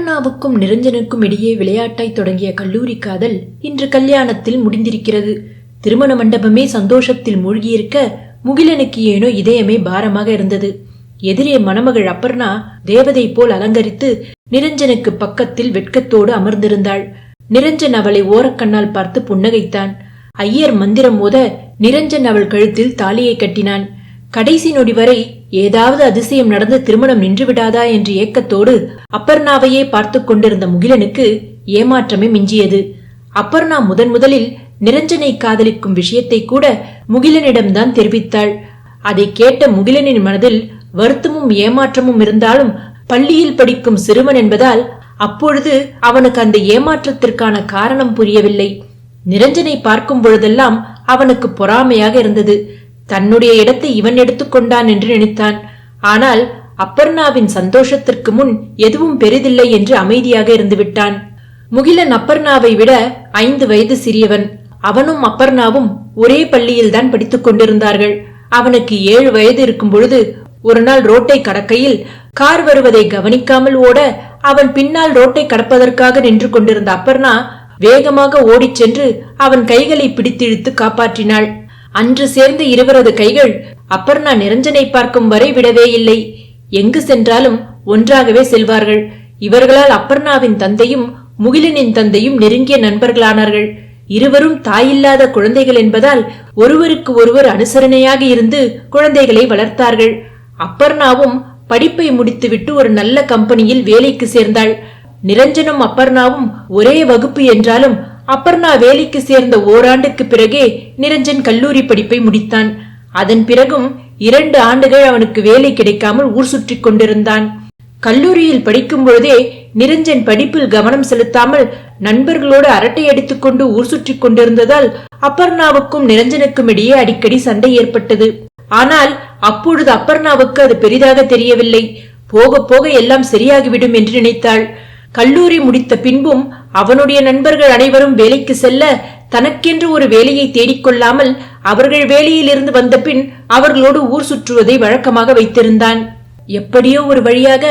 அபர்ணாவுக்கும் நிரஞ்சனுக்கும் இடையே விளையாட்டாய் தொடங்கிய கல்லூரி காதல் இன்று கல்யாணத்தில் முடிந்திருக்கிறது. திருமண மண்டபமே சந்தோஷத்தில் மூழ்கியிருக்க முகிலனுக்கு ஏனோ இதயமே பாரமாக இருந்தது. எதிரே மணமகள் அப்பர்ணா தேவதை போல் அலங்கரித்து நிரஞ்சனுக்கு பக்கத்தில் வெட்கத்தோடு அமர்ந்திருந்தாள். நிரஞ்சன் அவளை ஓரக்கண்ணால் பார்த்து புன்னகைத்தான். ஐயர் மந்திரம் மோத நிரஞ்சன் அவள் கழுத்தில் தாலியை கட்டினான். கடைசி நொடி வரை ஏதாவது அதிசயம் நடந்து திருமணம் நின்றுவிடாதா என்ற ஏக்கத்தோடு அப்பர்ணாவையே பார்த்து கொண்டிருந்த முகிலனுக்கு ஏமாற்றமே மிஞ்சியது. அப்பர்ணா முதன் முதலில் நிரஞ்சனை காதலிக்கும் விஷயத்தை கூட முகிலனிடம்தான் தெரிவித்தாள். அதை கேட்ட முகிலனின் மனதில் வருத்தமும் ஏமாற்றமும் இருந்தாலும் பள்ளியில் படிக்கும் சிறுவன் என்பதால் அப்பொழுது அவனுக்கு அந்த ஏமாற்றத்திற்கான காரணம் புரியவில்லை. நிரஞ்சனை பார்க்கும் பொழுதெல்லாம் அவனுக்கு பொறாமையாக இருந்தது. தன்னுடைய இடத்தை இவன் எடுத்துக்கொண்டான் என்று நினைத்தான். ஆனால் அப்பர்ணாவின் சந்தோஷத்திற்கு முன் எதுவும் பெரிதில்லை என்று அமைதியாக இருந்துவிட்டான். முகிலன் அப்பர்ணாவை விட ஐந்து வயது சிறியவன். அவனும் அப்பர்ணாவும் ஒரே பள்ளியில்தான் படித்துக் கொண்டிருந்தார்கள். அவனுக்கு ஏழு வயது இருக்கும் பொழுது ஒரு நாள் ரோட்டை கடக்கையில் கார் வருவதை கவனிக்காமல் ஓட அவன் பின்னால் ரோட்டை கடப்பதற்காக நின்று கொண்டிருந்த அப்பர்ணா வேகமாக ஓடிச் சென்று அவன் கைகளை பிடித்திழுத்து காப்பாற்றினாள். அன்று சேர்ந்து இருவரது கைகள் அப்பர்ணா நிரஞ்சனை பார்க்கும் வரை விடவே இல்லை. எங்கு சென்றாலும் ஒன்றாகவே செல்வார்கள். இவர்களால் அப்பர்ணாவின் தந்தையும் முகிலனின் தந்தையும் நெருங்கிய நண்பர்களானார்கள். இருவரும் தாயில்லாத குழந்தைகள் என்பதால் ஒருவருக்கு ஒருவர் அனுசரணையாக இருந்து குழந்தைகளை வளர்த்தார்கள். அப்பர்ணாவும் படிப்பை முடித்துவிட்டு ஒரு நல்ல கம்பெனியில் வேலைக்கு சேர்ந்தாள். நிரஞ்சனும் அப்பர்ணாவும் ஒரே வகுப்பு என்றாலும் அப்பர்ணா வேலைக்கு சேர்ந்த ஓராண்டுக்கு பிறகே நிரஞ்சன் கல்லூரி படிப்பை முடித்தான். அதன் பிறகும் இரண்டு ஆண்டுகள் அவனுக்கு வேலை கிடைக்காமல் ஊர் சுற்றி கொண்டிருந்தான். கல்லூரியில் படிக்கும் பொழுதே நிரஞ்சன் படிப்பில் கவனம் செலுத்தாமல் நண்பர்களோடு அரட்டை அடித்துக்கொண்டு ஊர் சுற்றி கொண்டிருந்ததால் அப்பர்ணாவுக்கும் நிரஞ்சனுக்கும் இடையே அடிக்கடி சண்டை ஏற்பட்டது. ஆனால் அப்பொழுது அப்பர்ணாவுக்கு அது பெரிதாக தெரியவில்லை. போக போக எல்லாம் சரியாகிவிடும் என்று நினைத்தாள். கல்லூரி முடித்த பின்பும் அவனுடைய நண்பர்கள் அனைவரும் வேலைக்கு செல்ல தனக்கென்று ஒரு வேலையை தேடிக்கொள்ளாமல் அவர்கள் வேலையிலிருந்து வந்த பின் அவர்களோடு ஊர் சுற்றுவதை வழக்கமாக வைத்திருந்தான். எப்படியோ ஒரு வழியாக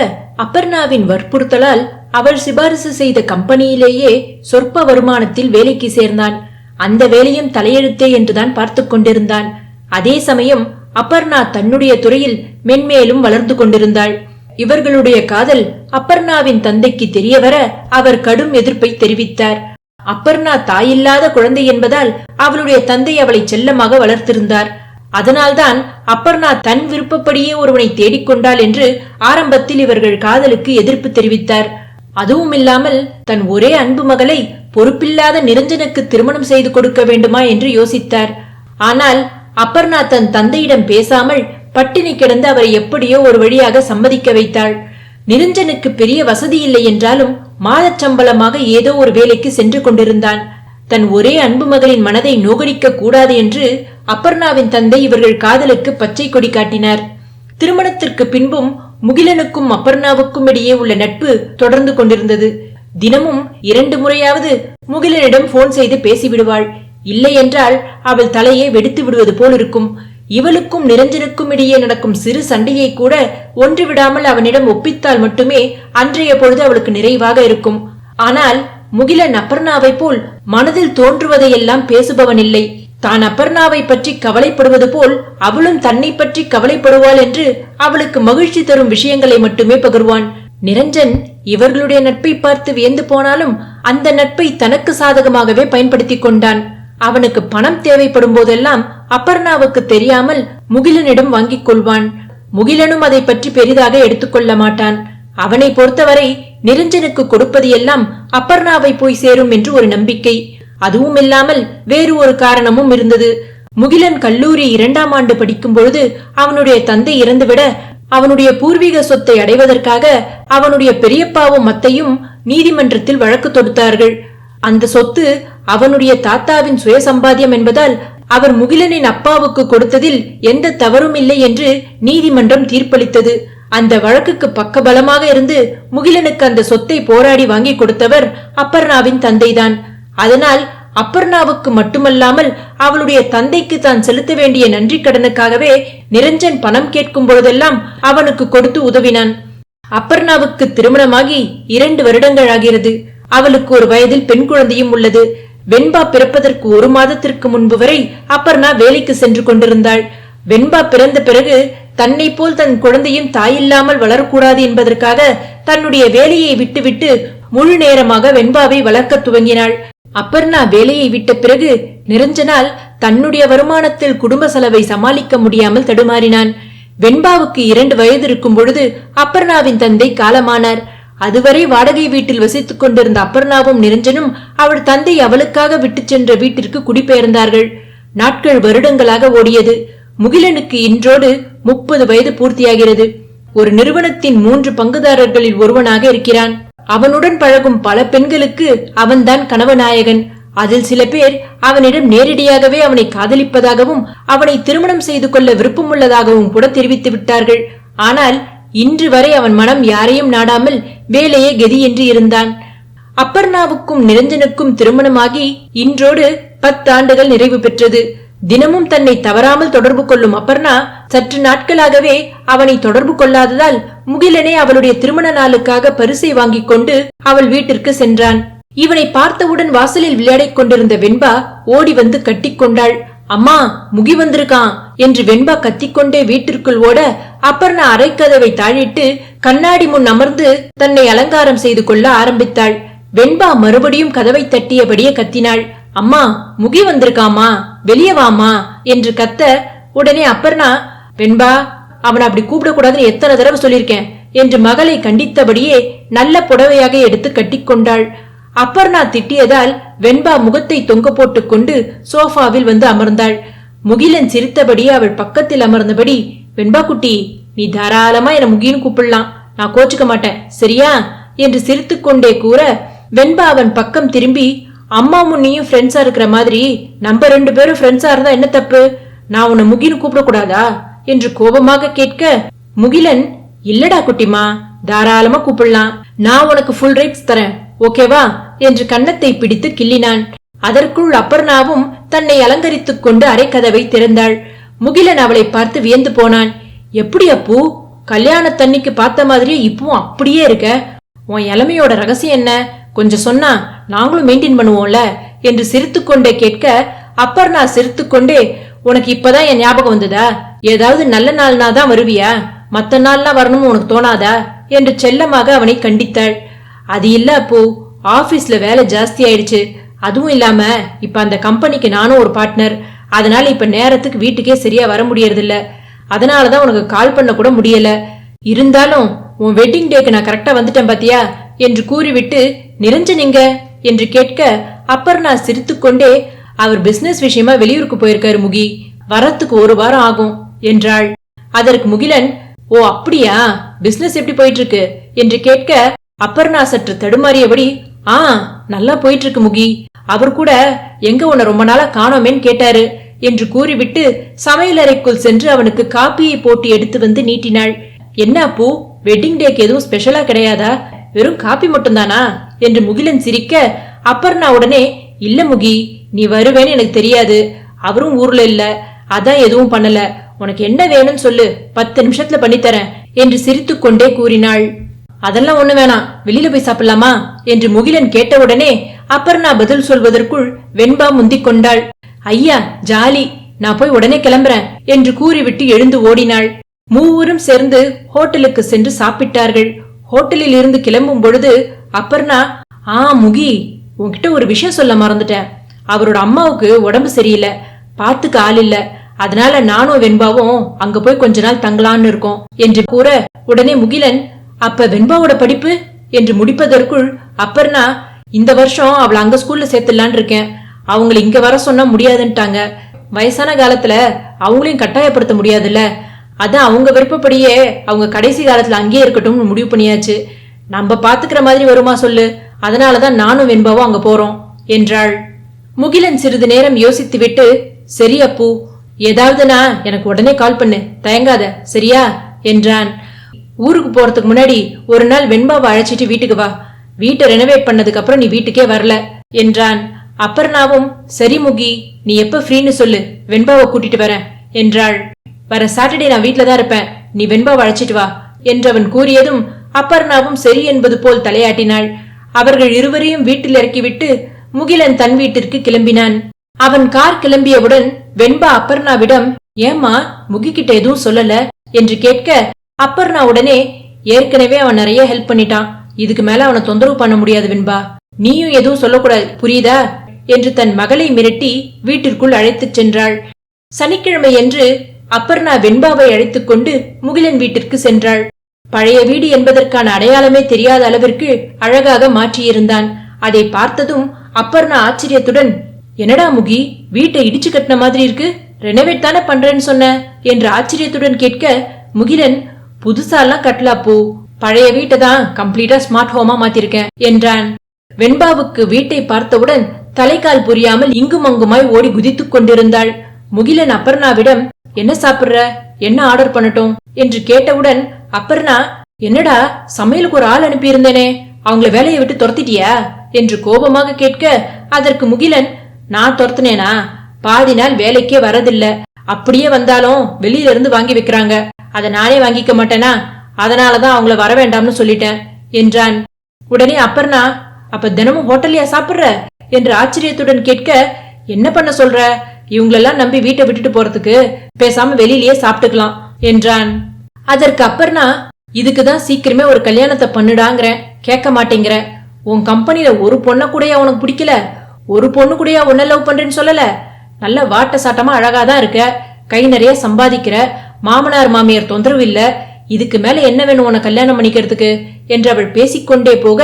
அப்பர்ணாவின் வற்புறுத்தலால் அவள் சிபாரிசு செய்த கம்பெனியிலேயே சொற்ப வருமானத்தில் வேலைக்கு சேர்ந்தான். அந்த வேலையும் தலையெழுத்தே என்றுதான் பார்த்து கொண்டிருந்தான். அதே சமயம் அப்பர்ணா தன்னுடைய துறையில் மென்மேலும் வளர்ந்து கொண்டிருந்தாள். இவர்களுடைய காதல் அப்பர்ணாவின் தந்தைக்கு தெரியவர அவர் கடும் எதிர்ப்பை தெரிவித்தார். அப்பர்ணா தாயில்லாத குழந்தை என்பதால் அவளுடைய தந்தை அவளை செல்லமாக வளர்த்திருந்தார். அதனால்தான் அப்பர்ணா தன் விருப்பப்படியே ஒருவனை தேடிக்கொண்டாள் என்று ஆரம்பத்தில் இவர்கள் காதலுக்கு எதிர்ப்பு தெரிவித்தார். அதுவும் இல்லாமல் தன் ஒரே அன்பு மகளை பொறுப்பில்லாத நிரஞ்சனுக்கு திருமணம் செய்து கொடுக்க வேண்டுமா என்று யோசித்தார். ஆனால் அப்பர்ணா தன் தந்தையிடம் பேசாமல் பட்டினி கிடந்து அவரை எப்படியோ ஒரு வழியாக சம்மதிக்க வைத்தாள். நிரஞ்சனுக்கு பெரிய வசதி இல்லை என்றாலும் மாதச் சம்பளமாக ஏதோ ஒரு வேலைக்கு சென்று கொண்டிருந்தான். தன் ஒரே அன்பு மகளின் மனதை நோகடிக்க கூடாது என்று அப்பர்ணாவின் தந்தை இவர்கள் காதலுக்கு பச்சை கொடி காட்டினார். திருமணத்திற்கு பின்பும் முகிலனுக்கும் அப்பர்ணாவுக்கும் இடையே உள்ள நட்பு தொடர்ந்து கொண்டிருந்தது. தினமும் இரண்டு முறையாவது முகிலனிடம் போன் செய்து பேசிவிடுவாள். இல்லை என்றால் அவள் தலையை வெடித்து விடுவது போல் இருக்கும் இவளுக்கும் நிரஞ்சனுக்கும் இடையே நடக்கும் சிறு சண்டையை கூட ஒன்று விடாமல் அவனிடம் ஒப்பித்தால் மட்டுமே அன்றைய பொழுது அவளுக்கு நிறைவாக இருக்கும். ஆனால் முகிலன் அப்பர்ணாவை போல் மனதில் தோன்றுவதையெல்லாம் பேசுபவனில்லை. தான் அப்பர்ணாவை பற்றி கவலைப்படுவது போல் அவளும் தன்னை பற்றி கவலைப்படுவாள் என்று அவளுக்கு மகிழ்ச்சி தரும் விஷயங்களை மட்டுமே பகிர்வான். நிரஞ்சன் இவர்களுடைய நட்பை பார்த்து வியந்து போனாலும் அந்த நட்பை தனக்கு சாதகமாகவே பயன்படுத்திக் கொண்டான். அவனுக்கு பணம் தேவைப்படும் போதெல்லாம் அப்பர்ணாவுக்கு தெரியாமல் முகிலனிடம் வாங்கிக் கொள்வான். முகிலனும் அதை பற்றி பெரிதாக எடுத்துக்கொள்ள மாட்டான். அவனை பொறுத்தவரை நிரஞ்சனுக்கு கொடுப்பது எல்லாம் அப்பர்ணாவை போய் சேரும் என்று ஒரு நம்பிக்கை. அதுவும் இல்லாமல் வேறு ஒரு காரணமும் இருந்தது. முகிலன் கல்லூரி இரண்டாம் ஆண்டு படிக்கும் பொழுது அவனுடைய தந்தை இறந்துவிட அவனுடைய பூர்வீக சொத்தை அடைவதற்காக அவனுடைய பெரியப்பாவும் மத்தையும் நீதிமன்றத்தில் வழக்கு தொடுத்தார்கள். அந்த சொத்து அவனுடைய தாத்தாவின் சுய சம்பாத்தியம் என்பதால் அவர் முகிலனின் அப்பாவுக்கு கொடுத்ததில் எந்த தவறும் இல்லை என்று நீதிமன்றம் தீர்ப்பளித்தது. அந்த வழக்குக்கு பக்கபலமாக இருந்து முகிலனுக்கு அந்த சொத்தை போராடி வாங்கி கொடுத்தவர் அப்பர்ணாவின் தந்தைதான். அதனால் அப்பர்ணாவுக்கு மட்டுமல்லாமல் அவளுடைய தந்தைக்கு தான் செலுத்த வேண்டிய நன்றி கடனுக்காகவே நிரஞ்சன் பணம் கேட்கும் பொழுதெல்லாம் அவனுக்கு கொடுத்து உதவினான். அப்பர்ணாவுக்கு திருமணமாகி இரண்டு வருடங்கள் ஆகிறது. அவளுக்கு ஒரு வயதில் பெண் குழந்தையும் உள்ளது. வெண்பா பிறப்பதற்கு ஒரு மாதத்திற்கு முன்பு வரை அப்பர்ணா வேலைக்கு சென்று கொண்டிருந்தாள். வெண்பா பிறந்த பிறகு தன்னை போல் தன் குழந்தையும் தாயில்லாமல் வளரக்கூடாது என்பதற்காக தன்னுடைய வேலையை விட்டுவிட்டு முழு நேரமாக வெண்பாவை வளர்க்க துவங்கினாள். அப்பர்ணா வேலையை விட்ட பிறகு நிரஞ்சனால் தன்னுடைய வருமானத்தில் குடும்ப செலவை சமாளிக்க முடியாமல் தடுமாறினான். வெண்பாவுக்கு இரண்டு வயது இருக்கும் பொழுது அப்பர்ணாவின் தந்தை காலமானார். அதுவரை வாடகை வீட்டில் வசித்துக் கொண்டிருந்த அப்பர்ணாவும் நிரஞ்சனும் அவள் தந்தை அவளுக்காக விட்டுச் சென்ற வீட்டிற்கு குடிபெயர்ந்தார்கள். நாட்கள் வருடங்களாக ஓடியது. முகிலனுக்கு இன்றோடு முப்பது வயது பூர்த்தியாகிறது. ஒரு நிறுவனத்தின் மூன்று பங்குதாரர்களில் ஒருவனாக இருக்கிறான். அவனுடன் பழகும் பல பெண்களுக்கு அவன்தான் கணவநாயகன். அதில் சில பேர் அவனிடம் நேரடியாகவே அவனை காதலிப்பதாகவும் அவனை திருமணம் செய்து கொள்ள விருப்பமுள்ளதாகவும் கூட தெரிவித்து விட்டார்கள். ஆனால் இன்று வரை அவன் மனம் யாரையும் நாடாமல் வேலையே கதி என்று இருந்தான். அப்பர்ணாவுக்கும் நிரஞ்சனுக்கும் திருமணமாகி இன்றோடு பத்தாண்டுகள் நிறைவு பெற்றது. தினமும் தன்னை தவறாமல் தொடர்பு கொள்ளும் அப்பர்ணா சற்று நாட்களாகவே அவனை தொடர்பு கொள்ளாததால் முகிலனே அவளுடைய திருமண நாளுக்காக பரிசை வாங்கிக் கொண்டு அவள் வீட்டிற்கு சென்றான். இவனை பார்த்தவுடன் வாசலில் விளையாடிக் கொண்டிருந்த வெண்பா ஓடி வந்து கட்டிக்கொண்டாள் அம்மா முகி வந்திருக்கான் என்று வெண்பா கத்திக்கொண்டே வீட்டிற்குள் ஓட அப்பர்ணா அரைக்கதவை தாழிட்டு கண்ணாடி முன் அமர்ந்து தன்னை அலங்காரம் செய்து கொள்ள ஆரம்பித்தாள். வெண்பா மறுபடியும் கதவை தட்டியபடியே கத்தினாள். அம்மா முகி வந்திருக்காமா வெளியே வாமா என்று கத்த உடனே அப்பர்ணா வெண்பா அவனை அப்படி கூப்பிடக்கூடாதுன்னு எத்தனை தடவை சொல்லியிருக்கேன் என்று மகளை கண்டித்தபடியே நல்ல புடவையாக எடுத்து கட்டிக்கொண்டாள். அப்பர்ணா திட்டியதால் வெண்பா முகத்தை தொங்க போட்டுக் கொண்டு சோஃபாவில் வந்து அமர்ந்தாள். முகிலன் சிரித்தபடி அவள் பக்கத்தில் அமர்ந்தபடி வெண்பா குட்டி நீ தாராளமா என முகின்னு கூப்பிடலாம். நான் கோச்சுக்க மாட்டேன். சரியா? என்று சிரித்துக்கொண்டே கூற வெண்பா அவன் பக்கம் திரும்பி அம்மா முன்னியும் ஃப்ரெண்ட்ஸா இருக்கிற மாதிரி நம்ம ரெண்டு பேரும் ஃப்ரெண்ட்ஸா இருந்தா என்ன தப்பு? நான் உன்னை முகின்னு கூப்பிடக்கூடாதா? என்று கோபமாக கேட்க முகிலன் இல்லடா குட்டிமா தாராளமா கூப்பிடலாம். நான் உனக்கு ஃபுல் ரைட்ஸ் தரேன். ஓகேவா என்று கன்னத்தை பிடித்து கிள்ளினான். அதற்குள் அப்பர்ணாவும் தன்னை அலங்கரித்துக் கொண்டு அரைக்கதவை திறந்தாள். முகிலன் அவளை பார்த்து வியந்து போனான். எப்படி அப்பு? தண்ணிக்கு பார்த்த மாதிரியே இப்பவும் அப்படியே இருக்க? உன் இளமையோட ரகசியம் என்ன? கொஞ்சம் சொன்னா நாங்களும் மெயின்டைன் பண்ணுவோம்ல? என்று சிரித்துக்கொண்டே கேட்க அப்பர்ணா சிரித்துக்கொண்டே உனக்கு இப்பதான் என் ஞாபகம் வந்ததா? ஏதாவது நல்ல நாள்னா தான் வருவியா? மத்த நாள்லாம் வரணும்னு உனக்கு தோணாதா? என்று செல்லமாக அவனை கண்டித்தாள். அது இல்ல அப்போ. ஆஃபீஸில் வேலை ஜாஸ்தி ஆயிடுச்சு. அதுவும் இல்லாம இப்ப அந்த கம்பெனிக்கு நானும் ஒரு பார்ட்னர் அதனால இப்ப நேரத்துக்கு வீட்டுக்கே சரியா வர முடியறதில்ல. அதனாலதான் உனக்கு கால் பண்ண கூட முடியல. இருந்தாலும் உன் வெட்டிங் டேக்கு நான் கரெக்டா வந்துட்டேன் பாத்தியா? என்று கூறிவிட்டு நிரஞ்சனிங்க என்று கேட்க அப்பர்ணா சிரித்துக்கொண்டே அவர் பிசினஸ் விஷயமா வெளியூருக்கு போயிருக்காரு முகி. வரத்துக்கு ஒரு வாரம் ஆகும் என்றாள். அதற்கு முகிலன் ஓ அப்படியா? பிசினஸ் எப்படி போயிட்டு இருக்கு? என்று கேட்க அப்பர்ணா சற்று தடுமாறியபடி ஆ நல்லா போயிட்டு இருக்கு முகி. அவர் கூட எங்க உன்னை ரொம்ப நாளா காணோமேன்னு கேட்டாரு என்று கூறிவிட்டு சமையலறைக்குள் சென்று அவனுக்கு காப்பியை போட்டு எடுத்து வந்து நீட்டினாள். என்ன அப்பூ வெட்டிங் டேக்கு எதுவும் ஸ்பெஷலா கிடையாதா? வெறும் காப்பி மட்டும்தானா? என்று முகிலன் சிரிக்க அப்பர்ணா உடனே இல்ல முகி நீ வருவேன்னு எனக்கு தெரியாது. அவரும் ஊர்ல இல்ல. அதான் எதுவும் பண்ணல. உனக்கு என்ன வேணும்னு சொல்லு. பத்து நிமிஷத்துல பண்ணித்தரேன் என்று சிரித்துக்கொண்டே கூறினாள். அதெல்லாம் ஒண்ணு வேணாம். வெளியில போய் சாப்பிடலாமா? என்று முகிலன் கேட்டவுடனே அப்பர்ணா பதில் சொல்வதற்குள் வெண்பா முந்திக் கொண்டாள். ஐயா ஜாலி. நான் போய் உடனே கிளம்புறேன் என்று கூறிவிட்டு எழுந்து ஓடினாள். மூவரும் சேர்ந்து ஹோட்டலுக்கு சென்று சாப்பிட்டார்கள். ஹோட்டலில் இருந்து கிளம்பும் பொழுது அப்பர்ணா ஆ முகி உன்கிட்ட ஒரு விஷயம் சொல்ல மறந்துட்டேன். அவரோட அம்மாவுக்கு உடம்பு சரியில்லை. பாத்துக்க ஆள் இல்ல. அதனால நானும் வெண்பாவும் அங்க போய் கொஞ்ச நாள் தங்கலான்னு இருக்கோம். என்று கூற உடனே முகிலன் அப்ப வெண்பாவோட படிப்பு என்று முடிப்பதற்குள் அப்பர்ணா இந்த வருஷம் அவளை அங்க ஸ்கூல்ல சேர்த்துடலான் இருக்கேன். அவங்களை இங்க வர சொன்னா முடியாதுன்ட்டாங்க. வயசான காலத்துல அவங்களையும் கட்டாயப்படுத்த முடியாதுல்ல. அதான் அவங்க விருப்பப்படியே அவங்க கடைசி காலத்துல அங்கேயே இருக்கட்டும்னு முடிவு பண்ணியாச்சு. நம்ம பாத்துக்கிற மாதிரி வருமா சொல்லு. அதனாலதான் நானும் வெண்பாவும் அங்க போறோம் என்றாள். முகிலன் சிறிது நேரம் யோசித்து விட்டு சரி அப்பு. ஏதாவதுனா எனக்கு உடனே கால் பண்ணு. தயங்காத. சரியா? என்றான். ஊருக்கு போறதுக்கு முன்னாடி ஒரு நாள் வெண்பாவை அழைச்சிட்டு வீட்டுக்கு வா. வீட்டை ரெனோவேட் பண்ணதுக்கு அப்புறம் நீ வீட்டுக்கே வரல என்றான். அப்பர்ணாவும் சரி முகி நீ எப்ப ஃப்ரீன்னு சொல்லு வெண்பாவை கூட்டிட்டு வரேன் என்றாள். வர சாட்டர்டே நான் வீட்டில தான் இருப்பேன் நீ வெண்பாவை அழைச்சிட்டு வா என்றவன் கூறியதும் அப்பர்ணாவும் சரி என்பது போல் தலையாட்டினாள். அவர்கள் இருவரையும் வீட்டில் இறக்கிவிட்டு முகிலன் தன் வீட்டிற்கு கிளம்பினான். அவன் கார் கிளம்பியவுடன் வெண்பா அப்பர்ணாவிடம் ஏம்மா முகிக்கிட்ட எதுவும் சொல்லல? என்று கேட்க அப்பர்ணா உடனே ஏற்கனவே அவன் நிறைய ஹெல்ப் பண்ணிட்டான். இதுக்கு மேல அவனை தொந்தரவு பண்ண முடியாது வெண்பா. நீயும் எதுவும் சொல்லக்கூடாது. புரியுதா? என்று தன் மகளை மிரட்டி வீட்டிற்குள் அழைத்துச் சென்றாள். சனிக்கிழமை என்று அப்பர்ணா வெண்பாவை அழைத்துக் கொண்டு முகிலன் வீட்டிற்கு சென்றாள். பழைய வீடு என்பதற்கான அடையாளமே தெரியாத அளவிற்கு அழகாக மாற்றியிருந்தான். அதை பார்த்ததும் அப்பர்ணா ஆச்சரியத்துடன் என்னடா முகி வீட்டை இடிச்சு கட்டின மாதிரி இருக்கு. ரெனோவேட் தானே பண்றேன்னு சொன்ன? என்று ஆச்சரியத்துடன் கேட்க முகிலன் புதுசாலாம் கட்டலா பழைய வீட்டை தான் கம்ப்ளீட்டா ஸ்மார்ட் ஹோமா மாத்திருக்கேன் என்றான். வெண்பாவுக்கு வீட்டை பார்த்தவுடன் தலைக்கால் புரியாமல் இங்கும் அங்குமாய் ஓடி குதித்துக் கொண்டிருந்தாள். முகிலன் அப்பர்ணாவிடம் என்ன சாப்பிடுற? என்ன ஆர்டர் பண்ணட்டும்? என்று கேட்டவுடன் அப்பர்ணா என்னடா சமையலுக்கு ஒரு ஆள் அனுப்பியிருந்தேனே அவங்கள வேலையை விட்டு துரத்திட்டியா? என்று கோபமாக கேட்க அதற்கு முகிலன் நான் துரத்துனேனா? பாதி நாள் வேலைக்கே வரதில்ல. அப்படியே வந்தாலும் வெளியில இருந்து வாங்கி வைக்கிறாங்க. அதை நானே வாங்கிக்க மாட்டேனா? அதனாலதான் அவங்கள வர வேண்டாம்னு சொல்லிட்டேன் என்றான். உடனே அப்பர்ணா அப்ப தினமும் ஹோட்டல்லையா சாப்பிடுற? என்று ஆச்சரியத்துடன் கேட்க என்ன பண்ண சொல்ற? இவங்களெல்லாம் நம்பி வீட்டை விட்டுட்டு போறதுக்கு பேசாம வெளியிலேயே சாப்பிட்டுக்கலாம் என்றான். அதற்கு அப்பர்ணா இதுக்குதான் சீக்கிரமே ஒரு கல்யாணத்தை பண்ணுடாங்கிறேன் கேட்க மாட்டேங்கிற. உன் கம்பெனில ஒரு பொண்ண கூடயா உனக்கு பிடிக்கல? ஒரு பொண்ணு கூடயா உன்ன லவ் பண்றேன்னு சொல்லல? நல்ல வாட்ட சாட்டமா அழகாதான் இருக்க. கை நிறைய சம்பாதிக்கிற. மாமனார் மாமியார் தொந்தரவு இல்ல. இதுக்கு மேல என்ன வேணும் உன கல்யாணம் பண்ணிக்கிறதுக்கு? என்று அவள் பேசிக்கொண்டே போக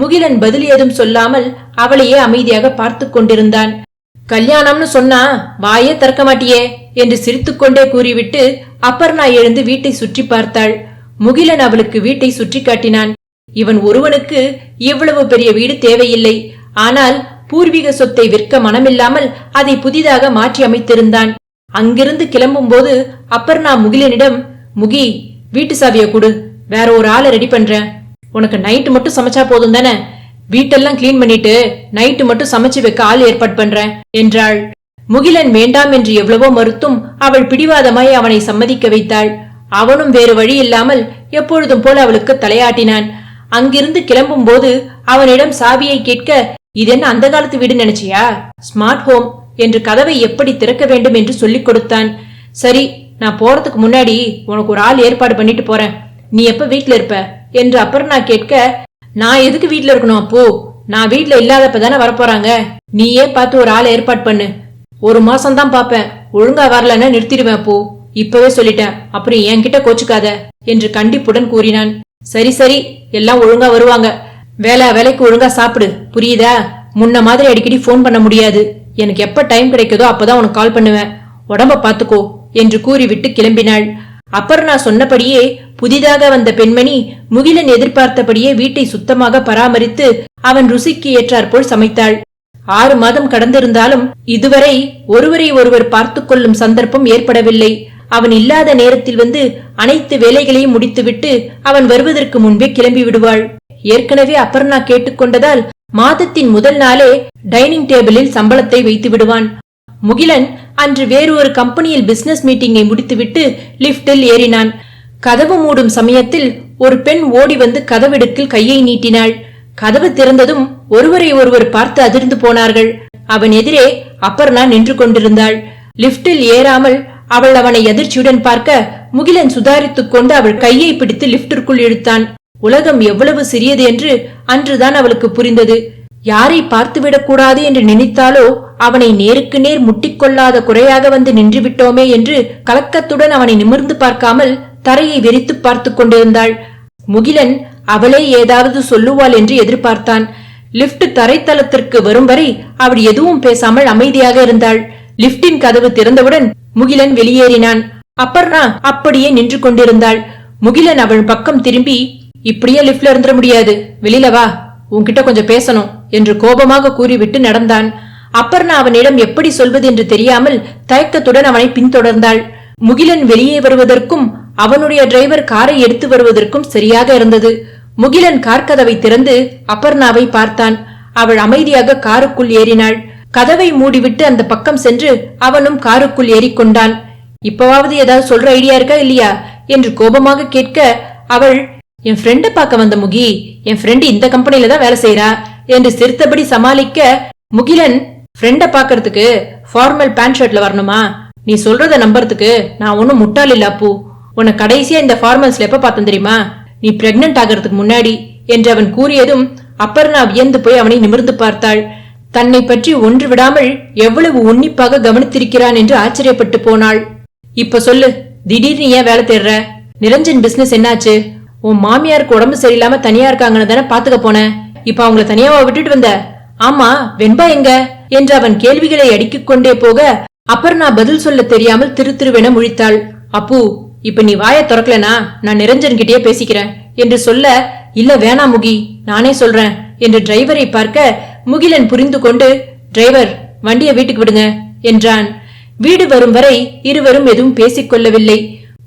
முகிலன் பதில் ஏதும் சொல்லாமல் அவளையே அமைதியாக பார்த்து கொண்டிருந்தான். கல்யாணம்னு சொன்னா வாயே திறக்க மாட்டியே என்று சிரித்துக்கொண்டே கூறிவிட்டு அப்பர்ணா எழுந்து வீட்டை சுற்றி பார்த்தாள். முகிலன் அவளுக்கு வீட்டை சுற்றி காட்டினான். இவன் ஒருவனுக்கு இவ்வளவு பெரிய வீடு தேவையில்லை. ஆனால் பூர்வீக சொத்தை விற்க மனமில்லாமல் அதை புதிதாக மாற்றி அமைத்திருந்தான். அங்கிருந்து கிளம்பும்போது அப்பர்ணா முகிலனிடம் முகி வீட்டு சாவியை கொடு. வேற ஒரு ஆளை ரெடி பண்றேன் உனக்கு நைட்டு மட்டும் சமைச்சா போதும் தானே? வீட்டெல்லாம் கிளீன் பண்ணிட்டு நைட்டு மட்டும் சமைச்சு வைக்க ஆள் ஏற்பாடு பண்றேன் என்றாள். முகிலன் வேண்டாம் என்று எவ்வளவோ மறுத்தும் அவள் பிடிவாதமாய் அவனை சம்மதிக்க வைத்தாள். அவனும் வேறு வழி இல்லாமல் எப்பொழுதும் போல அவளுக்கு தலையாட்டினான். அங்கிருந்து கிளம்பும் போது அவனிடம் சாவியை கேட்க இதென்ன அந்த காலத்து வீடு நினைச்சியா? ஸ்மார்ட் ஹோம் என்று கதவை எப்படி திறக்க வேண்டும் என்று சொல்லிக் கொடுத்தான். சரி நான் போறதுக்கு முன்னாடி உனக்கு ஒரு ஆள் ஏற்பாடு பண்ணிட்டு போறேன். நீ எப்ப வீட்ல இருப்ப? என்று அப்புறம் நான் கேட்க நான் எதுக்கு வீட்ல இருக்கணும் அப்போ நான் வீட்ல இல்லாதப்ப தானே வரப்போறாங்க. நீயே பார்த்து ஒரு ஆள் ஏற்பாடு பண்ணு. ஒரு மாசம் தான் பாப்பேன் ஒழுங்கா வரலன்னா நிறுத்திடுவேன் அப்போ இப்பவே சொல்லிட்டேன். அப்புறம் என்கிட்ட கோச்சுக்காத என்று கண்டிப்புடன் கூறினான். சரி சரி. எல்லாம் ஒழுங்கா வருவாங்க. வேலை வேலைக்கு ஒழுங்கா சாப்பிடு. புரியுதா? முன்ன மாதிரி அடிக்கடி ஃபோன் பண்ண முடியாது. எனக்கு எப்ப டைம் கிடைக்குதோ அப்பதான் உனக்கு கால் பண்ணுவேன். உடம்ப பாத்துக்கோ என்று கூறிவிட்டு கிளம்பினாள். அப்பர்ணா சொன்னபடியே புதிதாக வந்த பெண்மணி முகிலன் எதிர்பார்த்தபடியே வீட்டை சுத்தமாக பராமரித்து அவன் ருசிக்கு ஏற்றாற்போல் சமைத்தாள். ஆறு மாதம் கடந்திருந்தாலும் இதுவரை ஒருவரை ஒருவர் பார்த்து கொள்ளும் சந்தர்ப்பம் ஏற்படவில்லை. அவன் இல்லாத நேரத்தில் வந்து அனைத்து வேலைகளையும் முடித்துவிட்டு அவன் வருவதற்கு முன்பே கிளம்பி விடுவாள். ஏற்கனவே அப்பர்ணா கேட்டுக்கொண்டதால் மாதத்தின் முதல் நாளே டைனிங் டேபிளில் சம்பளத்தை வைத்து விடுவான். முகிலன் அன்று வேறு ஒரு கம்பெனியில் பிசினஸ் மீட்டிங்கை முடித்துவிட்டு லிப்டில் ஏறினான். கதவு மூடும் சமயத்தில் ஒரு பெண் ஓடி வந்து கதவிடுக்கில் கையை நீட்டினாள். கதவு திறந்ததும் ஒருவரை ஒருவர் பார்த்து அதிர்ந்து போனார்கள். அவன் எதிரே அப்பர்ணா நின்று கொண்டிருந்தாள். லிப்டில் ஏறாமல் அவள் அவனை எதிர்ச்சியுடன் பார்க்க முகிலன் சுதாரித்துக் கொண்டு அவள் கையை பிடித்து லிப்டிற்குள் இழுத்தான். உலகம் எவ்வளவு சிறியது என்று அன்றுதான் அவளுக்கு புரிந்தது. யாரை பார்த்துவிடக் கூடாது என்று நினைத்தாலோ அவனை நேருக்கு நேர் முட்டிக்கொள்ளாத குறையாக வந்து நின்றுவிட்டோமே என்று கலக்கத்துடன் அவனை நிமிர்ந்து பார்க்காமல் தரையை வெறித்து பார்த்து கொண்டிருந்தாள். முகிலன் அவளே ஏதாவது சொல்லுவாள் என்று எதிர்பார்த்தான். லிப்ட் தரைத்தளத்திற்கு வரும் வரை அவள் எதுவும் பேசாமல் அமைதியாக இருந்தாள். லிப்டின் கதவு திறந்தவுடன் முகிலன் வெளியேறினான். அப்பர்ணா அப்படியே நின்று கொண்டிருந்தாள். முகிலன் அவள் பக்கம் திரும்பி இப்படியே லிப்ட்ல இருந்துட முடியாது. வெளியில வா. உன்கிட்ட கொஞ்சம் பேசணும் என்று கோபமாக கூறிவிட்டு நடந்தான். அப்பர்ணா அவனிடம் எப்படி சொல்வது என்று தெரியாமல் தயக்கத்துடன் அவனை பின்தொடர்ந்தாள். முகிலன் வெளியே வருவதற்கும் அவனுடைய டிரைவர் காரை எடுத்து வருவதற்கும் சரியாக இருந்தது. முகிலன் கார் கதவை திறந்து அப்பர்ணாவை பார்த்தான். அவள் அமைதியாக காருக்குள் ஏறினாள். கதவை மூடிவிட்டு அந்த பக்கம் சென்று அவனும் காருக்குள் ஏறிக்கொண்டான் இப்பவாவது ஏதாவது சொல்ற ஐடியா இருக்கா இல்லையா? என்று கோபமாக கேட்க அவள் என் ஃப்ரெண்ட பார்க்க வந்த முகி என் ஃப்ரெண்டு இந்த கம்பெனில தான் வேலை செய்யறா என்று சிரித்தபடி சமாளிக்க முகிலன் ஃப்ரெண்ட பார்க்கறதுக்கு ஃபார்மல் பேண்ட் ஷர்ட்ல வரணுமா? நீ சொல்றத நம்புறதுக்கு நான் ஒன்னும் முட்டாள் இல்ல அப்பு. உன்னை கடைசியா இந்த ஃபார்மல்ஸ்ல எப்ப பார்த்தேன் தெரியுமா? நீ பிரெக்னன்ட் ஆகிறதுக்கு முன்னாடி என்று அவன் கூறியதும் அப்பர்ணா வியந்து போய் அவனை நிமிர்ந்து பார்த்தாள். தன்னை பற்றி ஒன்று விடாமல் எவ்வளவு உன்னிப்பாக கவனித்திருக்கிறான் என்று ஆச்சரியப்பட்டு போனாள். இப்ப சொல்லு திடீர்னு ஏன் வேலை தேடுற? நிரஞ்சன் பிசினஸ் என்னாச்சு? உன் மாமியாருக்கு உடம்பு சரியில்லாம தனியா இருக்காங்கன்னு தானே பாத்துக்க போனேன். இப்ப அவங்கள தனியாவா விட்டுட்டு வந்த? ஆமா வெண்பா எங்க? என்று அவன் கேள்விகளை அடுக்கிக் கொண்டே போக நான் பதில் சொல்ல தெரியாமல் திரு திருவென முழித்தாள். அப்பு இப்ப நீ வாயை திறக்கலனா? நான் நிரஞ்சன்கிட்டயே பேசிக்கிறேன். என்று சொல்ல இல்ல வேணா முகி நானே சொல்றேன். என்று டிரைவரை பார்க்க முகிலன் புரிந்து கொண்டு டிரைவர் வண்டியை வீட்டுக்கு விடுங்க என்றான். வீடு வரும் வரை இருவரும் எதுவும் பேசிக் கொள்ளவில்லை.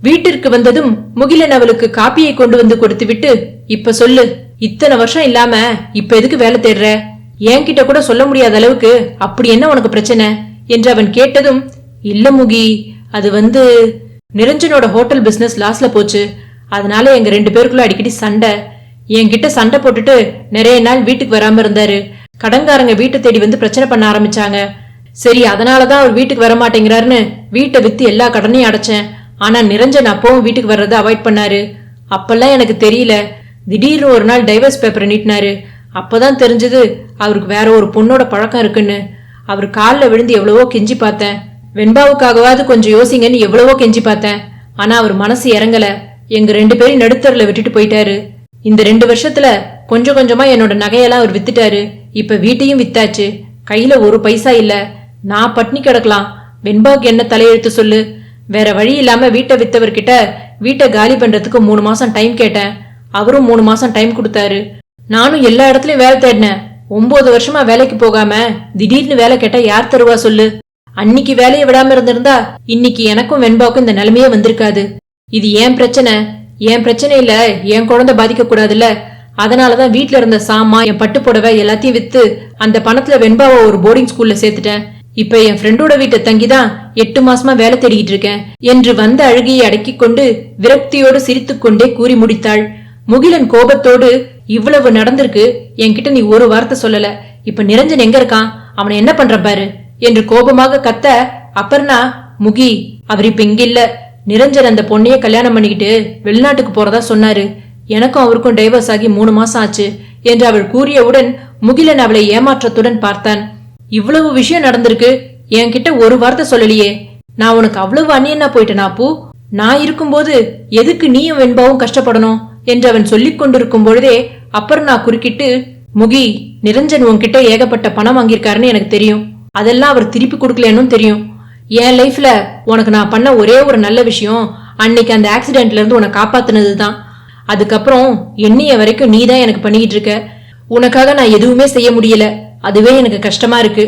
வீட்டிற்கு வந்ததும் முகிலன் அவளுக்கு காப்பியை கொண்டு வந்து கொடுத்துவிட்டு இப்ப சொல்லு. இத்தனை வருஷம் இல்லாம இப்ப எதுக்கு வேலை தேடுற? என்கிட்ட கூட சொல்ல முடியாத அளவுக்கு அப்படி என்ன உனக்கு பிரச்சனை? என்று அவன் கேட்டதும் இல்ல முகி அது வந்து நிரஞ்சனோட ஹோட்டல் பிசினஸ் லாஸ்ல போச்சு. அதனால எங்க ரெண்டு பேருக்குள்ள அடிக்கடி சண்டை. என்கிட்ட சண்டை போட்டுட்டு நிறைய நாள் வீட்டுக்கு வராம இருந்தாரு. கடன்காரங்க வீட்டை தேடி வந்து பிரச்சனை பண்ண ஆரம்பிச்சாங்க. சரி அதனாலதான் அவர் வீட்டுக்கு வர மாட்டேங்கிறாருன்னு வீட்டை வித்து எல்லா கடனையும் அடைச்சேன். ஆனா நிரஞ்சன் அப்பவும் வீட்டுக்கு வர்றதை அவாய்ட் பண்ணாரு. அப்பெல்லாம் எனக்கு தெரியல. திடீர்னு ஒரு நாள் டைவர்ஸ் பேப்பரை நீட்டினாரு. அப்பதான் தெரிஞ்சது அவருக்கு வேற ஒரு பொண்ணோட பழக்கம் இருக்குன்னு. அவர் காலில் விழுந்து எவ்வளவோ கெஞ்சி பார்த்தேன். வெண்பாவுக்காகவாவது கொஞ்சம் யோசிங்கன்னு எவ்வளவோ கெஞ்சி பார்த்தேன். ஆனா அவர் மனசு இறங்கல. எங்க ரெண்டு பேரும் நடுத்தரில் விட்டுட்டு போயிட்டாரு. இந்த ரெண்டு வருஷத்துல கொஞ்சம் கொஞ்சமா என்னோட நகையெல்லாம் அவர் வித்துட்டாரு. இப்ப வீட்டையும் வித்தாச்சு. கையில ஒரு பைசா இல்ல. நான் பட்னி கிடக்கலாம். வெண்பாவுக்கு என்ன தலையெழுத்து சொல்லு? வேற வழி இல்லாம வீட்டை வித்தவர்கிட்ட வீட்டை காலி பண்றதுக்கு மூணு மாசம் டைம் கேட்டேன். அவரும் மூணு மாசம் டைம் கொடுத்தாரு. நானும் எல்லா இடத்துலயும் வேலை தேடினேன். ஒன்பது வருஷமா வேலைக்கு போகாம திடீர்னு வேலை கேட்டா யார் தருவா சொல்லு? அன்னிக்கு வேலையை விடாம இருந்திருந்தா இன்னைக்கு எனக்கும் வெண்பாக்கும் இந்த நிலைமையே வந்திருக்காது. இது ஏன் பிரச்சனை? என் பிரச்சனை இல்ல? என் குழந்தை பாதிக்க கூடாதுல்ல? அதனாலதான் வீட்ல இருந்த சாமா என் பட்டு புடவை எல்லாத்தையும் வித்து அந்த பணத்துல வெண்பாவை ஒரு போர்டிங் ஸ்கூல்ல சேர்த்துட்டேன். இப்ப என் ஃப்ரெண்டோட வீட்டை தங்கிதான் எட்டு மாசமா வேலை தேடிக்கிட்டு இருக்கேன் என்று வந்த அழுகையை அடக்கிக் கொண்டு விரக்தியோடு சிரித்துக்கொண்டே கூறி முடித்தாள். முகிலன் கோபத்தோடு இவ்வளவு நடந்திருக்கு. என்கிட்ட நீ ஒரு வார்த்தை சொல்லல. இப்ப நிரஞ்சன் எங்க இருக்கான்? அவனை என்ன பண்ற பாரு. என்று கோபமாக கத்த அப்பர்ணா முகி அவர் இப்ப இங்க இல்ல. நிரஞ்சன் அந்த பொண்ணைய கல்யாணம் பண்ணிக்கிட்டு வெளிநாட்டுக்கு போறதா சொன்னாரு. எனக்கும் அவருக்கும் டைவர்ஸ் ஆகி மூணு மாசம் ஆச்சு என்று அவள் கூறியவுடன் முகிலன் அவளை ஏமாற்றத்துடன் பார்த்தான். இவ்வளவு விஷயம் நடந்திருக்கு. என்கிட்ட ஒரு வார்த்தை சொல்லலையே. நான் உனக்கு அவ்வளவு அந்நியனா போயிட்டேனா பூ? நான் இருக்கும்போது எதுக்கு நீயும் வெண்பாவும் கஷ்டப்படணும்? என்று அவன் சொல்லிக் கொண்டிருக்கும் பொழுதே அப்புறம் நான் குறுக்கிட்டு முகி நிரஞ்சன் உன்கிட்ட ஏகப்பட்ட பணம் வாங்கியிருக்காருன்னு எனக்கு தெரியும். அதெல்லாம் அவர் திருப்பி கொடுக்கலன்னு தெரியும். என் லைஃப்ல உனக்கு நான் பண்ண ஒரே ஒரு நல்ல விஷயம் அன்னைக்கு அந்த ஆக்சிடென்ட்ல இருந்து உன்னை காப்பாத்தினது தான் அதுக்கப்புறம் எண்ணிய வரைக்கும் நீ தான் எனக்கு பண்ணிக்கிட்டு இருக்க. உனக்காக நான் எதுவுமே செய்ய முடியல. அதுவே எனக்கு கஷ்டமா இருக்கு.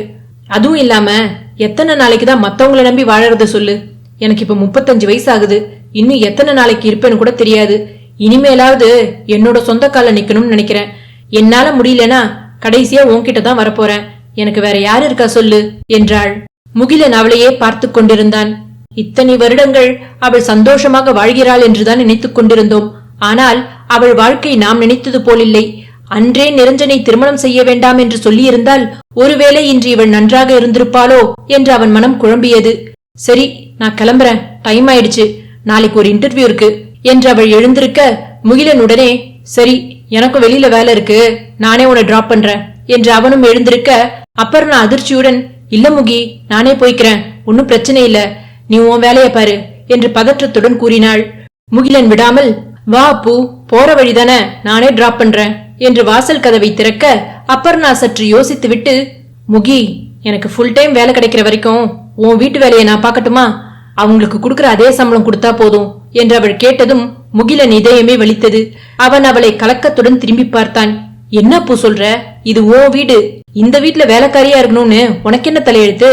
அதுவும் இல்லாம எத்தனை நாளைக்கு தான் மத்தவங்களை நம்பி வாழறத சொல்லு. எனக்கு இப்ப முப்பத்தஞ்சு வயசு ஆகுது இன்னும் எத்தனை நாளைக்கு இருப்பேன்னு கூட தெரியாது. இனிமேலாவது என்னோட சொந்த கால நிக்கணும்னு நினைக்கிறேன். என்னால முடியலனா கடைசியா உன்கிட்ட தான் வரப்போறேன். எனக்கு வேற யார் இருக்கா சொல்லு என்றாள். முகிலன் அவளையே பார்த்து கொண்டிருந்தான். இத்தனை வருடங்கள் அவள் சந்தோஷமாக வாழ்கிறாள் என்றுதான் நினைத்துக் கொண்டிருந்தோம். ஆனால் அவள் வாழ்க்கை நாம் நினைத்தது போலில்லை அன்றே நிரஞ்சனை திருமணம் செய்ய வேண்டாம் என்று சொல்லியிருந்தால் ஒருவேளை இன்று இவள் நன்றாக இருந்திருப்பாளோ என்று அவன் மனம் குழம்பியது. சரி நான் கிளம்புறேன். டைம் ஆயிடுச்சு. நாளைக்கு ஒரு இன்டர்வியூ இருக்கு. என்று அவள் எழுந்திருக்க முகிலன் உடனே சரி எனக்கும் வெளியில வேலை இருக்கு. நானே உன்னை டிராப் பண்றேன். என்று அவனும் எழுந்திருக்க அப்புறம் நான் அதிர்ச்சியுடன் இல்ல முகி நானே போய்க்கிறேன். ஒன்னும் பிரச்சனை இல்ல. நீ உன் வேலைய பாரு. என்று பதற்றத்துடன் கூறினாள். முகிலன் விடாமல் வா பூ. போற வழிதானே. நானே டிராப் பண்றேன். என்று வாசல் கதவை திறக்க அப்பர்ணா சற்று யோசித்துவிட்டு முகி எனக்கு ஃபுல் டைம் வேலை கிடைக்கிற வரைக்கும் உன் வீட்டு வேலையை நான் பார்க்கட்டுமா? அவங்களுக்கு கொடுக்கிற அதே சம்பளம் கொடுத்தா போதும் என்று அவள் கேட்டதும் முகிலன் இதயமே வலித்தது. அவன் அவளை கலக்கத்துடன் திரும்பி பார்த்தான். என்ன பூ சொல்ற? இது ஓ வீடு. இந்த வீட்டுல வேலைக்காரியா இருக்கணும்னு உனக்கு என்ன தலையெழுத்து?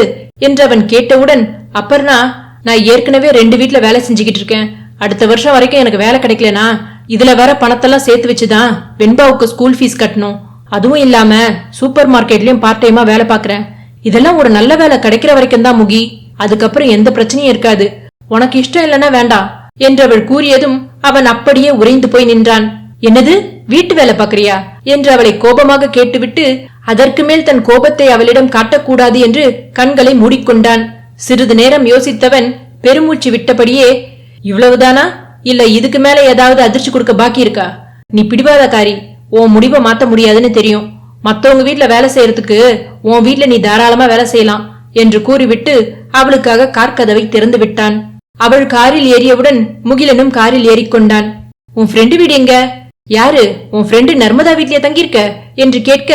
என்று அவன் கேட்டவுடன் அப்பர்ணா நான் ஏற்கனவே ரெண்டு வீட்டுல வேலை செஞ்சுக்கிட்டு இருக்கேன். அடுத்த வருஷம் வரைக்கும் எனக்கு வேலை கிடைக்கலனா இதுல வேற பணத்தெல்லாம் சேர்த்து வச்சுதான் வெண்பாவுக்கு ஸ்கூல் ஃபீஸ் கட்டணும். அதுவும் இல்லாம சூப்பர் மார்க்கெட்லயும் பார்ட் டைமா வேலை பாக்குறேன் இதெல்லாம் ஒரு நல்ல வேலை கிடைக்கிற வரைக்கும் தான் முகி. அதுக்கப்புறம் எந்த பிரச்சனையும் இருக்காது. உனக்கு இஷ்டம் இல்லைன்னா வேண்டாம் என்று அவள் கூறியதும் அவன் அப்படியே உறைந்து போய் நின்றான். என்னது? வீட்டு வேலை பாக்குறியா என்று அவளை கோபமாக கேட்டுவிட்டு அதற்கு மேல் தன் கோபத்தை அவளிடம் காட்டக்கூடாது என்று கண்களை மூடிக்கொண்டான். சிறிது நேரம் யோசித்தவன் பெருமூச்சு விட்டபடியே இவ்வளவுதானா? இல்ல இதுக்கு மேல ஏதாவது அதிர்ச்சி கொடுக்க பாக்கி இருக்கா? நீ பிடிவாதக்காரி. உன் முடிவை மாத்த முடியாதுன்னு தெரியும். மத்தவங்க வீட்ல வேலை செய்யறதுக்கு உன் வீட்ல நீ தாராளமா வேலை செய்யலாம் என்று கூறிவிட்டு அவளுக்காக கார்கதவை திறந்து விட்டான். அவள் காரில் ஏறியவுடன் முகிலனும் காரில் ஏறிக்கொண்டான் உன் ஃப்ரெண்டு வீடு எங்க? யாரு? உன் ஃப்ரெண்டு நர்மதா வீட்லயே தங்கியிருக்க? என்று கேட்க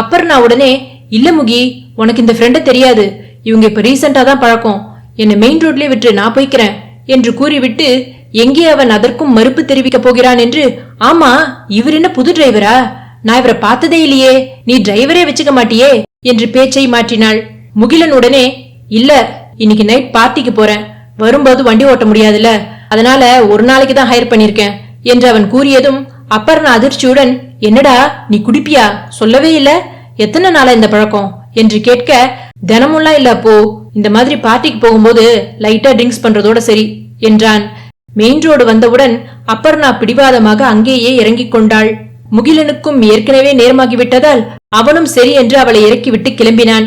அப்பர்ணா உடனே இல்ல முகி உனக்கு இந்த ஃப்ரெண்ட தெரியாது. இவங்க இப்ப ரீசெண்டா தான் பழக்கம். என்னை மெயின் ரோட்லயே விட்டு நான் போய்க்கிறேன் என்று கூறிவிட்டு எங்கே அவன் அதற்கும் மறுப்பு தெரிவிக்கப் போகிறான் என்று? ஆமா இவர் என்ன புது டிரைவரா? நான் இவரை பார்த்ததே இல்லையே. நீ டிரைவரே வச்சுக்க மாட்டியே என்று பேச்சை மாற்றினாள். முகிலன் உடனே இல்ல இன்னைக்கு நைட் பார்ட்டிக்கு போறேன். வரும்போது வண்டி ஓட்ட முடியாதுல்ல. அதனால ஒரு நாளைக்கு தான் ஹையர் பண்ணிருக்கேன். என்று அவன் கூறியதும் அப்பர்ணா அதிர்ச்சியுடன் என்னடா நீ குடிப்பியா? சொல்லவே இல்ல. எத்தனை நாளா இந்த பழக்கம்? என்று கேட்க தினமும்லாம் இல்ல அப்போ. இந்த மாதிரி பார்ட்டிக்கு போகும்போது லைட்டா ட்ரிங்க்ஸ் பண்றதோட சரி என்றான். மெயின் ரோடு வந்தவுடன் அப்பர்ணா பிடிவாதமாக அங்கேயே இறங்கிக் கொண்டாள். முகிலனுக்கும் ஏற்கனவே நேரமாகிவிட்டதால் அவனும் சரி என்று அவளை இறக்கிவிட்டு கிளம்பினான்.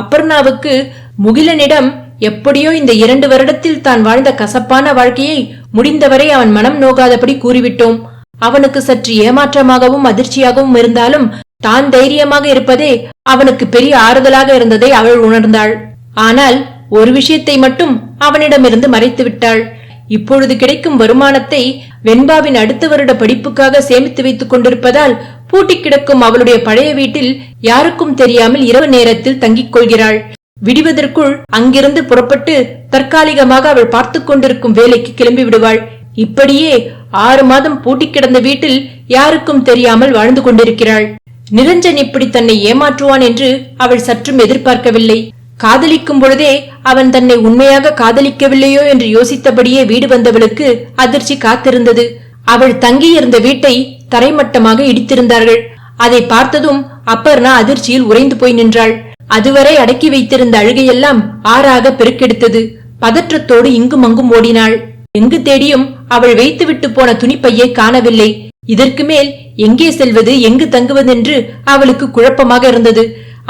அப்பர்ணாவுக்கு முகிலனிடம் எப்படியோ இந்த இரண்டு வருடத்தில் தான் வாழ்ந்த கசப்பான வாழ்க்கையை முடிந்தவரை அவன் மனம் நோகாதபடி கூறிவிட்டோம். அவனுக்கு சற்று ஏமாற்றமாகவும் அதிர்ச்சியாகவும் இருந்தாலும் தான் தைரியமாக இருப்பதே அவனுக்கு பெரிய ஆறுதலாக இருந்ததை அவள் உணர்ந்தாள். ஆனால் ஒரு விஷயத்தை மட்டும் அவனிடமிருந்து மறைத்து விட்டாள் இப்பொழுது கிடைக்கும் வருமானத்தை வெண்பாவின் அடுத்த வருட படிப்புக்காக சேமித்து வைத்துக் கொண்டிருப்பதால் பூட்டி கிடக்கும் அவளுடைய பழைய வீட்டில் யாருக்கும் தெரியாமல் இரவு நேரத்தில் தங்கிக் கொள்கிறாள். விடுவதற்குள் அங்கிருந்து புறப்பட்டு தற்காலிகமாக அவள் பார்த்து கொண்டிருக்கும் வேலைக்கு கிளம்பி விடுவாள். இப்படியே ஆறு மாதம் பூட்டி கிடந்த வீட்டில் யாருக்கும் தெரியாமல் வாழ்ந்து கொண்டிருக்கிறாள். நிரஞ்சன் இப்படி தன்னை ஏமாற்றுவான் என்று அவள் சற்றும் எதிர்பார்க்கவில்லை. காதலிக்கும் பொழுதே அவன் தன்னை உண்மையாக காதலிக்கவில்லையோ என்று யோசித்தபடியே வீடு வந்தவளுக்கு அதிர்ச்சி காத்திருந்தது. அவள் தங்கியிருந்த வீட்டை தரைமட்டமாக இடித்திருந்தார்கள். அதை பார்த்ததும் அப்பர்ணா அதிர்ச்சியில் உறைந்து போய் நின்றாள். அதுவரை அடக்கி வைத்திருந்த அழுகையெல்லாம் ஆறாக பெருக்கெடுத்தது. பதற்றத்தோடு இங்கும் அங்கும் ஓடினாள். எங்கு தேடியும் அவள் வைத்துவிட்டு போன துணிப்பையை காணவில்லை. இதற்கு மேல் எங்கே செல்வது எங்கு தங்குவதென்று அவளுக்கு குழப்பமாக இருந்தது.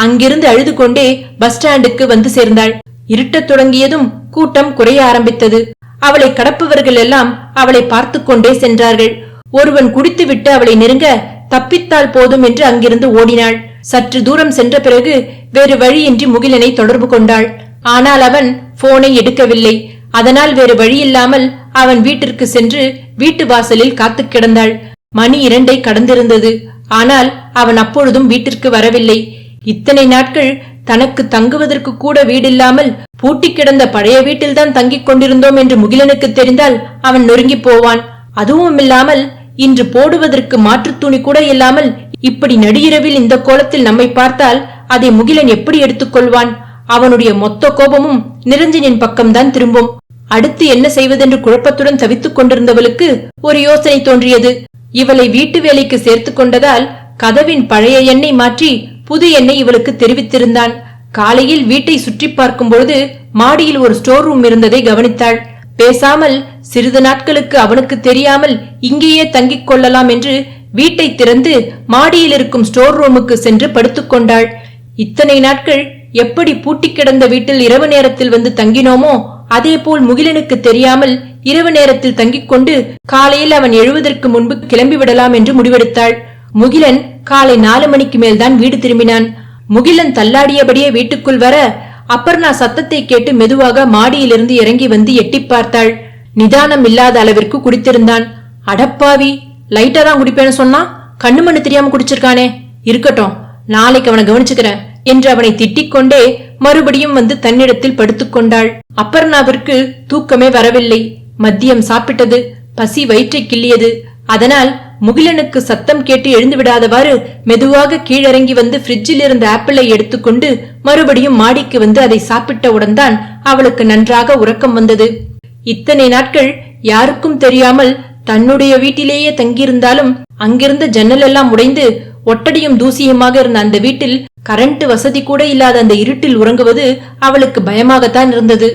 அங்கிருந்து அழுது கொண்டே பஸ் ஸ்டாண்டுக்கு வந்து சேர்ந்தாள். இருட்டத் தொடங்கியதும் கூட்டம் குறைய ஆரம்பித்தது. அவளை கடப்பவர்கள் எல்லாம் அவளை பார்த்து கொண்டே சென்றார்கள். ஒருவன் குடித்துவிட்டு அவளை நெருங்க தப்பித்தால் போதும் என்று அங்கிருந்து ஓடினாள். சற்று தூரம் சென்ற பிறகு வேறு வழியின்றி முகிலனை தொடர்பு கொண்டாள். ஆனால் அவன் போனை எடுக்கவில்லை. அதனால் வேறு வழியில்லாமல் அவன் வீட்டிற்கு சென்று வீட்டு வாசலில் காத்து கிடந்தாள். மணி இரண்டை கடந்திருந்தது. ஆனால் அவன் அப்பொழுதும் வீட்டிற்கு வரவில்லை. இத்தனை நாட்கள் தனக்கு தங்குவதற்கு கூட வீடில்லாமல் பூட்டி கிடந்த பழைய வீட்டில்தான் தங்கிக் கொண்டிருந்தோம் என்று முகிலனுக்கு தெரிந்தால் அவன் நொறுங்கி போவான். அதுவும் இல்லாமல் இன்று போடுவதற்கு மாற்றுத் துணி கூட இல்லாமல் இப்படி நடுஇரவில் இந்த கோலத்தில் நம்மை பார்த்தால் அதை முகிலன் எப்படி எடுத்துக்கொள்வான் அவனுடைய மொத்த கோபமும் நிரஞ்சனின் பக்கம்தான் திரும்பும். அடுத்து என்ன செய்வதென்று குழப்பத்துடன் தவித்துக் கொண்டிருந்தவளுக்கு ஒரு யோசனை தோன்றியது. இவளை வீட்டு வேலைக்கு சேர்த்து கொண்டதால் கதவின் பழைய எண்ணெய் மாற்றி புது எண்ணை இவளுக்கு தெரிவித்திருந்தான். காலையில் வீட்டை சுற்றி பார்க்கும்பொழுது மாடியில் ஒரு ஸ்டோர் ரூம் இருந்ததை கவனித்தாள். பேசாமல் சிறிது நாட்களுக்கு அவனுக்கு தெரியாமல் இங்கேயே தங்கிக் கொள்ளலாம் என்று வீட்டை திறந்து மாடியில் இருக்கும் ஸ்டோர் ரூமுக்கு சென்று படுத்துக்கொண்டாள் இத்தனை நாட்கள் எப்படி பூட்டி கிடந்த வீட்டில் இரவு நேரத்தில் வந்து தங்கினோமோ அதேபோல் முகிலனுக்கு தெரியாமல் இரவு நேரத்தில் தங்கிக் கொண்டு காலையில் அவன் எழுவதற்கு முன்பு கிளம்பி விடலாம் என்று முடிவெடுத்தாள். முகிலன் காலை நாலு மணிக்கு மேல்தான் வீடு திரும்பினான். முகிலன் தள்ளாடியபடியே வீட்டுக்குள் வர அப்பர்ணா சத்தத்தை கேட்டு மெதுவாக மாடியிலிருந்து இறங்கி வந்து எட்டி பார்த்தாள். நிதானம் இல்லாத அளவிற்கு குடித்திருந்தான். அடப்பாவி லைட்டா தான் குடிப்பேன்னு சொன்னா கண்ணு மண்ணு தெரியாம குடிச்சிருக்கானே. இருக்கட்டும் நாளைக்கு அவனை கவனிச்சுக்கிறேன் என்று அவனை திட்டிக் கொண்டே மறுபடியும் வந்து தன்னிடத்தில் படுத்துக்கொண்டாள் அப்பர்ணாவிற்கு தூக்கமே வரவில்லை. மதியம் சாப்பிட்டது பசி வயிற்றை கிள்ளியது. அதனால் முகிலனுக்கு சத்தம் கேட்டு எழுந்து விடாதவாறு மெதுவாக கீழிறங்கி வந்து ஃப்ரிட்ஜில் இருந்த ஆப்பிளை எடுத்துக்கொண்டு மறுபடியும் மாடிக்கு வந்து அதை சாப்பிட்டவுடன் தான் அவளுக்கு நன்றாக உறக்கம் வந்தது. இத்தனை நாட்கள் யாருக்கும் தெரியாமல் தன்னுடைய வீட்டிலேயே தங்கியிருந்தாலும் அங்கிருந்த ஜன்னல் எல்லாம் உடைந்து ஒட்டடியும் தூசியுமாக இருந்த அந்த வீட்டில் கரண்ட் வசதி கூட இல்லாத அந்த இருட்டில் உறங்குவது அவளுக்கு பயமாகத்தான் இருந்தது.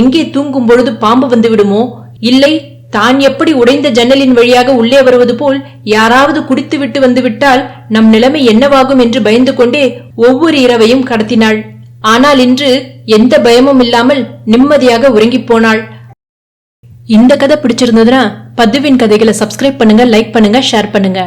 எங்கே தூங்கும் பொழுது பாம்பு வந்து விடுமோ? இல்லை தான் எப்படி உடைந்த ஜன்னலின் வழியாக உள்ளே வருவது போல் யாராவது குடித்துவிட்டு வந்துவிட்டால் நம் நிலைமை என்னவாகும் என்று பயந்து கொண்டே ஒவ்வொரு இரவையும் கடத்தினாள். ஆனால் இன்று எந்த பயமும் இல்லாமல் நிம்மதியாக உறங்கிப் போனாள். இந்த கதை பிடிச்சிருந்ததுன்னா பதுவின் கதைகளை சப்ஸ்கிரைப் பண்ணுங்க லைக் பண்ணுங்க ஷேர் பண்ணுங்க.